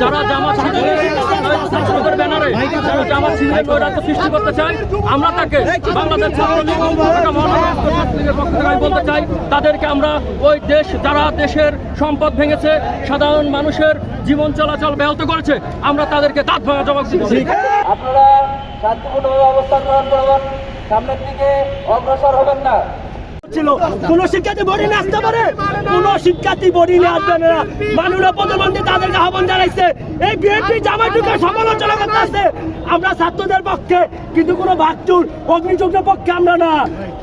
যারা জামাত ছাত্রদের ব্যানারে যারা শিবিরের নৈরাজ্য সৃষ্টি করতে চায় আমরা তাকে বাংলাদেশ পক্ষ থেকে আমি বলতে চাই তাদেরকে আমরা ওই দেশ যারা দেশের সম্পদ ভেঙেছে সাধারণ মানুষের জীবন চলাচল ব্যাহত করেছে আমরা তাদেরকে দাঁত ভাঙা জবাব দিচ্ছি আপনারা শান্তিপূর্ণভাবে অবস্থান গ্রহণ করুন। সামনের দিকে অগ্রসর হবেন না। ছিল। কোন শিক্ষার্থী নিয়ে আসতে পারে? কোন শিক্ষার্থী নিয়ে আসবে না। মাননীয় প্রধানমন্ত্রী তাদেরকে আহ্বান জানাইছে। এই বিএনপি জামাইটুকে সমালোচনা করতে আছে আমরা ছাত্রদের পক্ষে, কিন্তু কোনো ভাগচুর অগ্নিযুগের পক্ষে আমরা না।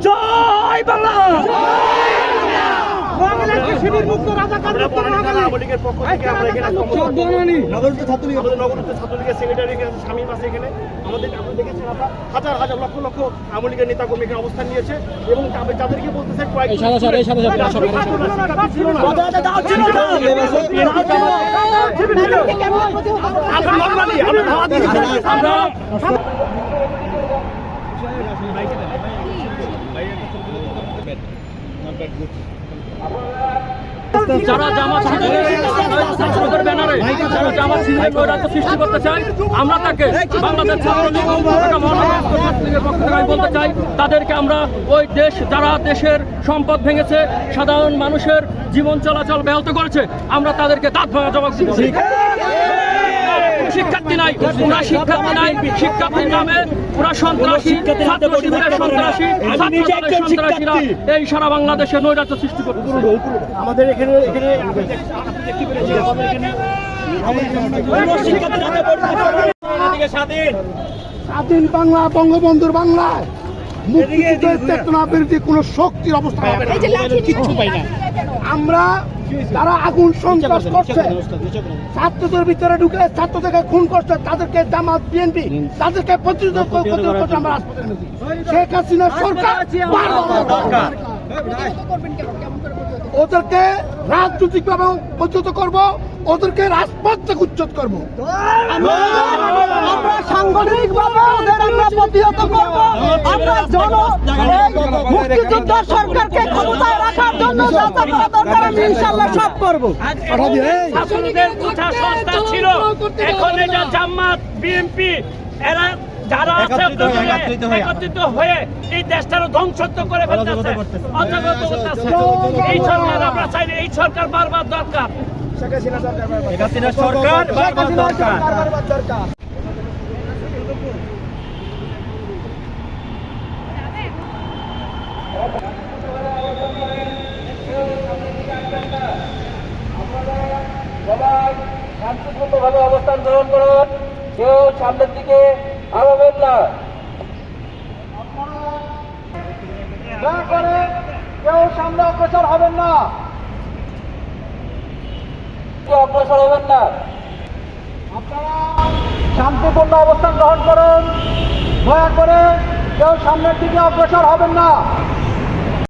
জয় বাংলা! নগরীতে ছাত্রলীগ আমাদের নগরীতে ছাত্রলীগের সেক্রেটারি স্বামীম আছে এখানে আমাদের আপনারা দেখেছেন আপনারা হাজার হাজার লক্ষ লক্ষ আওয়ামী লীগের নেতা কর্মী এখানে অবস্থান নিয়েছে এবং তাদের- যাদেরকে বলতেছে কয়েক না কথা দাও ছিল না আমরা আমরা ধাওয়া দিয়েছি আমরা আমরা তাকে বাংলাদেশ বলতে চাই, তাদেরকে আমরা ওই দেশ, যারা দেশের সম্পদ ভেঙেছে, সাধারণ মানুষের জীবন চলাচল ব্যাহত করেছে, আমরা তাদেরকে দাঁত ভাঙা জবাব দিচ্ছি শিক্ষার্থী নাই পুরা শিক্ষার্থী নাই শিক্ষার্থীর নামে পুরা সন্ত্রাসী ছাত্র শিবিরের সন্ত্রাসী সন্ত্রাসীরা এই সারা বাংলাদেশে নৈরাজ্য সৃষ্টি করছে আমাদের এখানে এখানে। স্বাধীন। বাংলা বঙ্গবন্ধুর বাংলায় মুক্তিযুদ্ধের চেতনা বিরোধী কোনো শক্তির অবস্থা হবে না। আমরা যারা আগুন সন্ত্রাস করছে। ছাত্রদের ভিতরে ঢুকে ছাত্রদেরকে খুন করছে তাদেরকে জামাত বিএনপি তাদেরকে প্রতিরোধ করতে আমরা শেখ হাসিনা সরকার ওদেরকে রাজনৈতিকভাবে প্রতিহত করব ওদেরকে রাজপথ থেকে উচ্ছেদ করব। আমরা সাংগঠনিক ভাবে ওদের আমরা প্রতিহত করব। আমরা জন মুক্তিযুদ্ধ সরকারকে ক্ষমতায় সব করব। ছিল। এখন এটা জামাত বিএনপি এরা যারা আছে একত্রিত হয়ে এই দেশটারও ধ্বংসত্ব করে ফেলতেছে। করতেছে এই সরকার আমরা চাই এই সরকার বারবার দরকার। সরকার বারবার দরকার দরকার সবাই শান্তিপূর্ণভাবে অবস্থান গ্রহণ করুন। কেউ সামনের দিকে আগাবেন না। দয়া করে কেউ সামনে অগ্রসর হবেন না। কেউ অগ্রসর হবেন না। আপনারা শান্তিপূর্ণ অবস্থান গ্রহণ করুন। দয়া করে কেউ সামনের দিকে অগ্রসর হবেন না।